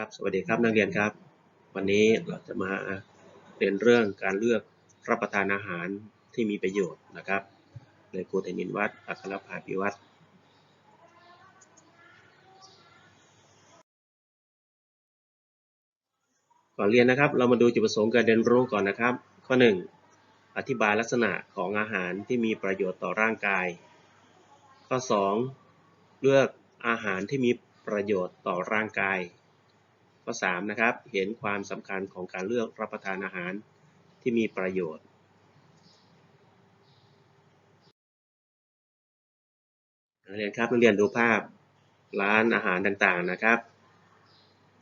ครับสวัสดีครับนักเรียนครับ วันนี้เราจะมาเรียนเรื่องการเลือกรับประทานอาหารที่มีประโยชน์นะครับโดยครูเทนินวัฒน์อัครภาพิวัฒน์ก่อนเรียนนะครับ เรามาดูจุดประสงค์การเรียนรู้ก่อนนะครับ ข้อ 1 อธิบายลักษณะของอาหารที่มีประโยชน์ต่อร่างกาย ข้อ 2 เลือกอาหารที่มีประโยชน์ต่อร่างกาย ข้อ3นะครับ เห็นความสำคัญของการเลือกรับประทานอาหารที่มีประโยชน์ นักเรียนครับนักเรียนดูภาพร้านอาหารต่างๆนะครับ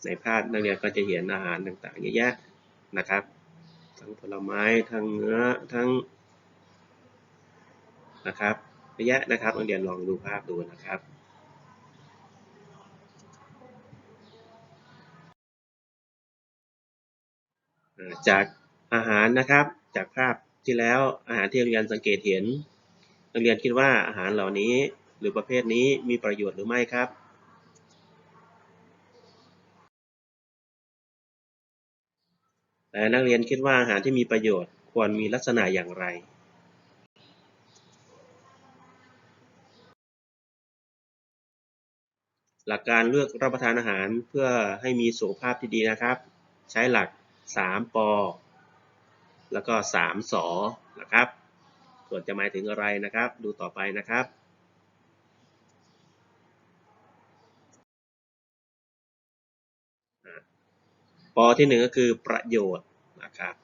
ในภาพนักเรียนก็จะเห็นอาหารต่างๆเยอะแยะนะครับ ทั้งผลไม้ทั้งเนื้อทั้งนะครับเยอะแยะนะครับนักเรียนลองดูภาพดูนะครับ จากอาหารนะครับ จากภาพที่แล้วอาหารที่นักเรียนสังเกตเห็นนักเรียนคิดว่าอาหารเหล่านี้หรือประเภทนี้มีประโยชน์หรือไม่ครับแต่นักเรียนคิดว่าอาหารที่มีประโยชน์ควรมีลักษณะอย่างไร หลักการเลือกรับประทานอาหารเพื่อให้มีสุขภาพที่ดีนะครับ ใช้หลัก 3ปแล้วก็3สนะครับ ส่วนจะหมายถึงอะไรนะครับ ดูต่อไปนะครับปที่หนึ่งก็คือประโยชน์นะครับ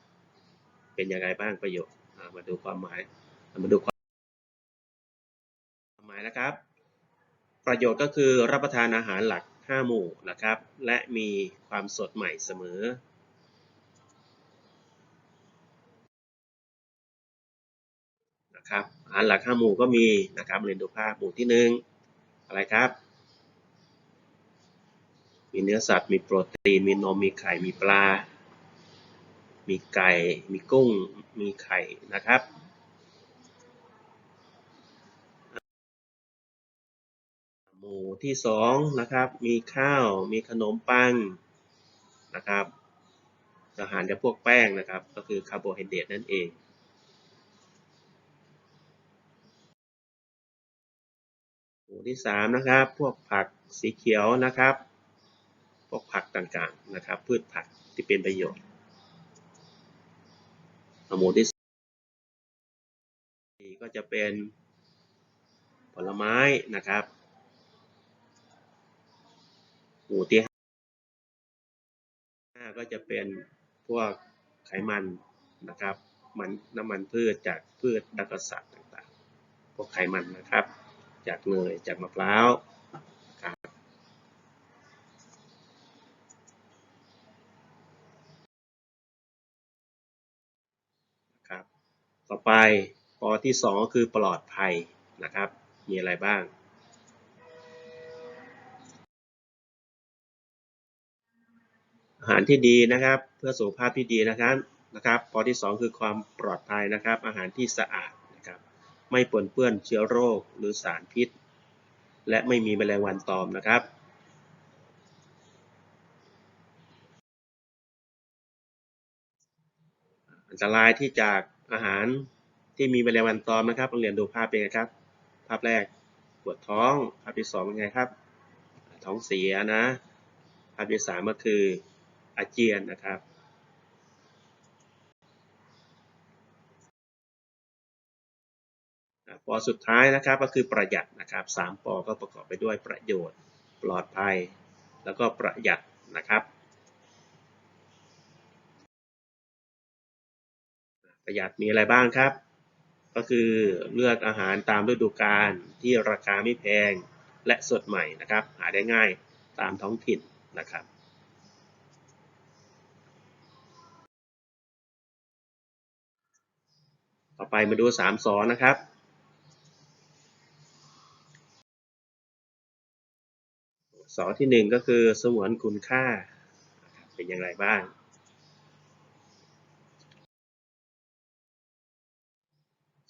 เป็นยังไงบ้างประโยชน์มาดูความหมาย มาดูความหมายนะครับ ประโยชน์ก็คือรับประทานอาหารหลัก 5 หมู่นะครับ และมีความสดใหม่เสมอ นะครับอาหารหลัก5หมู่ก็มีนะครับเรียนดูภาพหมู่ที่1อะไรครับ มีเนื้อสัตว์มีโปรตีนมีนมมีไข่มีปลา มีไก่ มีกุ้ง มีไข่นะครับหมู่ที่สองนะครับ มีข้าว มีขนมปังนะครับ อาหารจากพวกแป้งนะครับ ก็คือคาร์โบไฮเดรตนั่นเอง หมู่ ที่สามนะครับ พวกผักสีเขียวนะครับ พวกผักต่างๆนะครับ พืชผักที่เป็นประโยชน์หมู่ที่สี่ก็จะเป็นผลไม้นะครับ หมู่ที่ห้าก็จะเป็นพวกไขมันนะครับ มันน้ำมันพืชจากพืชดักสัตว์ต่างๆ พวกไขมันนะครับ จากเนยจากมะพร้าวครับครับ ต่อไปปอที่สองก็คือปลอดภัยนะครับ มีอะไรบ้างอาหารที่ดีนะครับ เพื่อสุขภาพที่ดีนะครับนะครับ ปอที่ 2 คือความปลอดภัยนะครับ อาหารที่สะอาด ไม่ปนเปื้อนเชื้อโรคหรือสารพิษ และไม่มีแมลงวันตอมนะครับอันตรายที่จากอาหารที่มีแมลงวันตอมนะครับเรียนดูภาพเป็นไงครับ ภาพแรกปวดท้อง ภาพที่สองเป็นไงครับ ท้องเสียนะ ภาพที่สามก็คืออาเจียนนะครับ ปอสุดท้ายนะครับก็คือประหยัดนะครับ3ปอก็ประกอบไปด้วยประโยชน์ ปลอดภัย แล้วก็ประหยัดนะครับประหยัดมีอะไรบ้างครับ ก็คือเลือกอาหารตามฤดูกาลที่ราคาไม่แพงและสดใหม่นะครับ หาได้ง่ายตามท้องถิ่นนะครับต่อไปมาดู3สอนะครับ สองที่หนึ่งก็คือสมวนคุณค่า เป็นอย่างไรบ้าง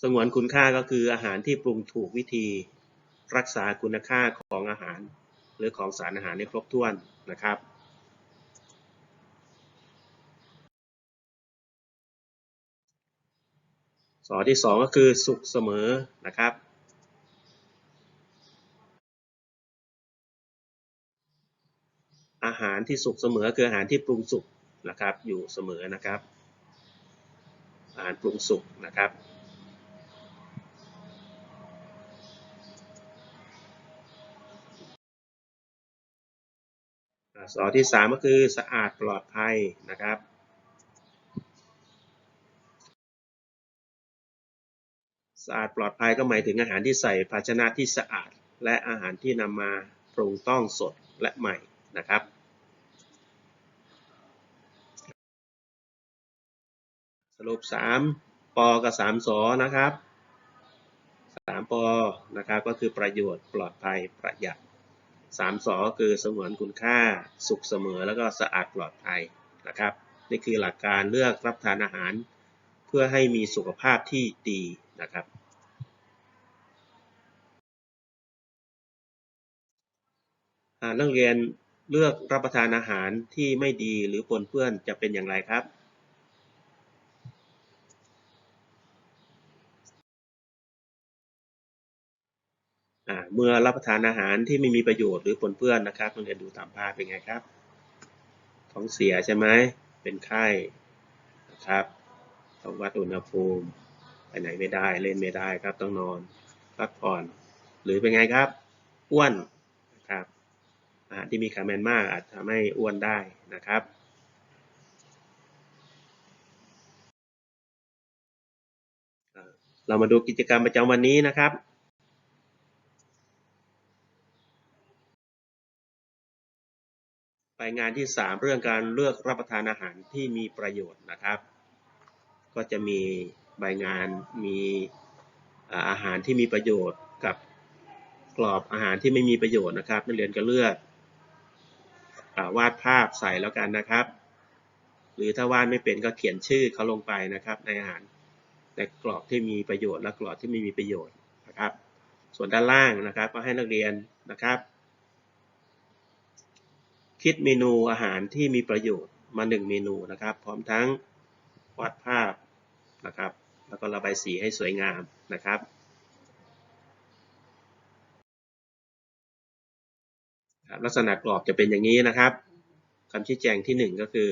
สงวนคุณค่าก็คืออาหารที่ปรุงถูกวิธี รักษาคุณค่าของอาหาร หรือของสารอาหารให้ครบถ้วนนะครับสอที่ 2 ก็คือสุกเสมอนะครับ อาหารที่สุกเสมอคืออาหารที่ปรุงสุกนะครับ อยู่เสมอนะครับ อาหารปรุงสุกนะครับอ่าสอที่สามก็คือสะอาดปลอดภัยนะครับสะอาดปลอดภัยก็หมายถึงอาหารที่ใส่ภาชนะที่สะอาด และอาหารที่นำมาปรุงต้องสดและใหม่ นะครับสรุป 3 ปกับ 3 สนะครับ 3 ปนะครับก็คือประโยชน์ปลอดภัยประหยัด 3 สคือสงวนคุณค่าสุขเสมอแล้วก็สะอาดปลอดภัยนะครับนี่คือหลักการเลือกรับทานอาหาร เพื่อให้มีสุขภาพที่ดีนะครับนักเรียน เลือกรับประทานอาหารที่ไม่ดีหรือปนเปื้อนจะเป็นอย่างไรครับ เมื่อรับประทานอาหารที่ไม่มีประโยชน์หรือปนเปื้อนนะครับนักเรียนดูตามภาพเป็นไงครับท้องเสียใช่ไหมเป็นไข้นะครับต้องวัดอุณหภูมิไปไหนไม่ได้เล่นไม่ได้ครับต้องนอนพักผ่อน หรือเป็นไงครับอ้วนนะครับ อาหาร ที่มีไขมันมากอาจทำให้อ้วนได้นะครับเรามาดูกิจกรรมประจำวันนี้นะครับ ไปงานที่ 3 เรื่องการเลือกรับประทานอาหารที่มีประโยชน์นะครับ ก็จะมีใบงานมีอาหารที่มีประโยชน์กับกรอบอาหารที่ไม่มีประโยชน์นะครับนักเรียนก็เลือก วาดภาพใส่แล้วกันนะครับ หรือถ้าวาดไม่เป็นก็เขียนชื่อเขาลงไปนะครับ ในอาหารในกรอบที่มีประโยชน์และกรอบที่ไม่มีประโยชน์นะครับ ส่วนด้านล่างนะครับ ก็ให้นักเรียนนะครับ คิดเมนูอาหารที่มีประโยชน์มาหนึ่งเมนูนะครับ พร้อมทั้งวาดภาพนะครับ แล้วก็ระบายสีให้สวยงามนะครับ ลักษณะกรอบจะเป็นอย่างนี้นะครับคำชี้แจงที่หนึ่งก็คือ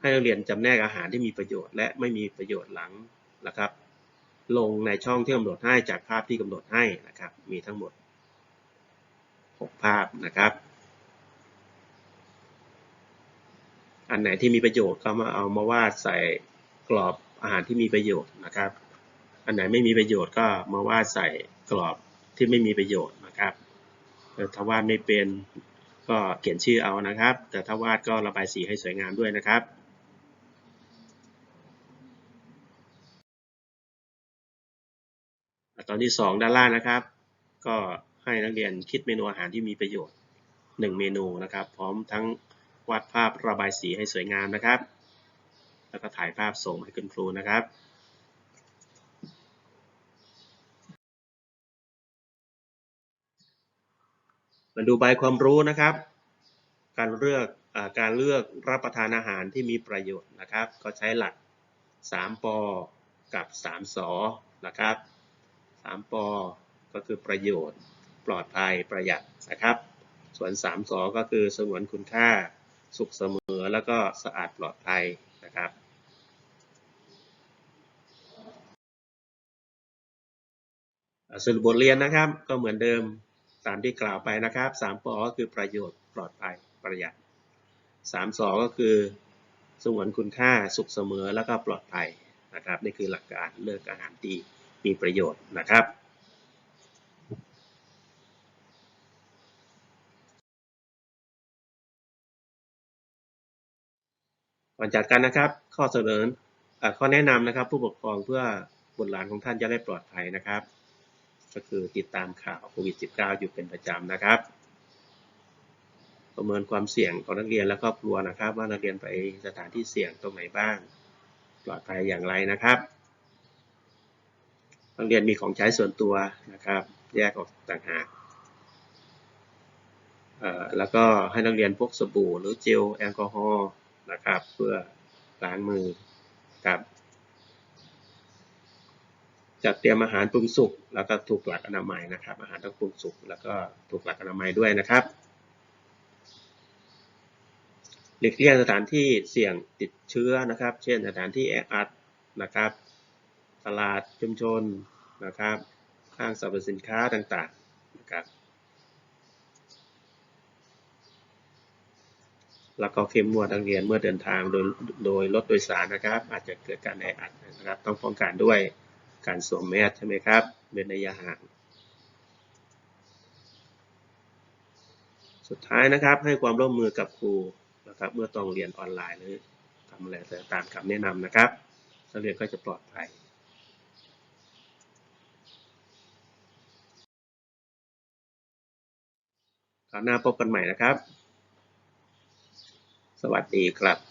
ให้นักเรียนจำแนกอาหารที่มีประโยชน์ และไม่มีประโยชน์หลังนะครับ ลงในช่องที่กำหนดให้จากภาพที่กำหนดให้นะครับ มีทั้งหมด 6 ภาพนะครับ อันไหนที่มีประโยชน์ก็มาเอามาวาดใส่กรอบอาหารที่มีประโยชน์นะครับ อันไหนไม่มีประโยชน์ก็มาวาดใส่กรอบที่ไม่มีประโยชน์ ถ้าวาดไม่เป็นก็เขียนชื่อเอานะครับ แต่ถ้าวาดก็ระบายสีให้สวยงามด้วยนะครับตอนที่ 2 ด้านล่างนะครับ ก็ให้นักเรียนคิดเมนูอาหารที่มีประโยชน์ 1 เมนูนะครับ พร้อมทั้งวาดภาพระบายสีให้สวยงามนะครับ แล้วก็ถ่ายภาพส่งให้คุณครูนะครับ มาดูใบความรู้นะครับ การเลือกอการเลือกรับประทานอาหารที่มีประโยชน์นะครับ ก็ใช้หลัก 3ปอกับ 3สอนะครับ 3ปอก็คือประโยชน์ ปลอดภัยประหยัดนะครับ ส่วน3สอก็คือสงวนคุณค่า สุขเสมอแล้วก็สะอาดปลอดภัยนะครับสรุปบทเรียนนะครับก็เหมือนเดิม ตามที่กล่าวไปนะครับ3ปอก็คือประโยชน์ปลอดภัยประหยัด3สอก็คือสงวนคุณค่าสุขเสมอแล้วก็ปลอดภัยนะครับนี่คือหลักการเลือกอาหารที่มีประโยชน์นะครับก่อนจากกันนะครับ ข้อเสนออข้อแนะนำนะครับ ผู้ปกครองเพื่อบุตรหลานของท่านจะได้ปลอดภัยนะครับ ก็คือติดตามข่าวโควิด -19 อยู่เป็นประจำนะครับ ประเมินความเสี่ยงของนักเรียนและครอบครัวนะครับ ว่านักเรียนไปสถานที่เสี่ยงตรงไหนบ้าง ปลอดภัยอย่างไรนะครับนักเรียนมีของใช้ส่วนตัวนะครับ แยกออกต่างหากแล้วก็ให้นักเรียนพกสบู่หรือเจลแอลกอฮอล์นะครับ เพื่อล้างมือครับ จัดเตรียมอาหารปรุงสุกแล้วก็ถูกหลักอนามัยนะครับ อาหารต้องปรุงสุกแล้วก็ถูกหลักอนามัยด้วยนะครับหลีกเลี่ยงสถานที่เสี่ยงติดเชื้อนะครับ เช่นสถานที่แออัดนะครับตลาดชุมชนนะครับห้างสรรพสินค้าต่างๆนะครับแล้วก็เข้มงวดนักเรียนเมื่อเดินทางโดยโดยรถโดยสารนะครับ อาจจะเกิดการแออัดนะครับ ต้องป้องกันด้วย การสวมแมสใช่ไหมครับเว้นระยะห่าง สุดท้ายนะครับให้ความร่วมมือกับครูนะครับเมื่อต้องเรียนออนไลน์หรือทำอะไรตามคำแนะนำนะครับนักเรียนก็จะปลอดภัยคราวหน้าพบกันใหม่นะครับ สวัสดีครับ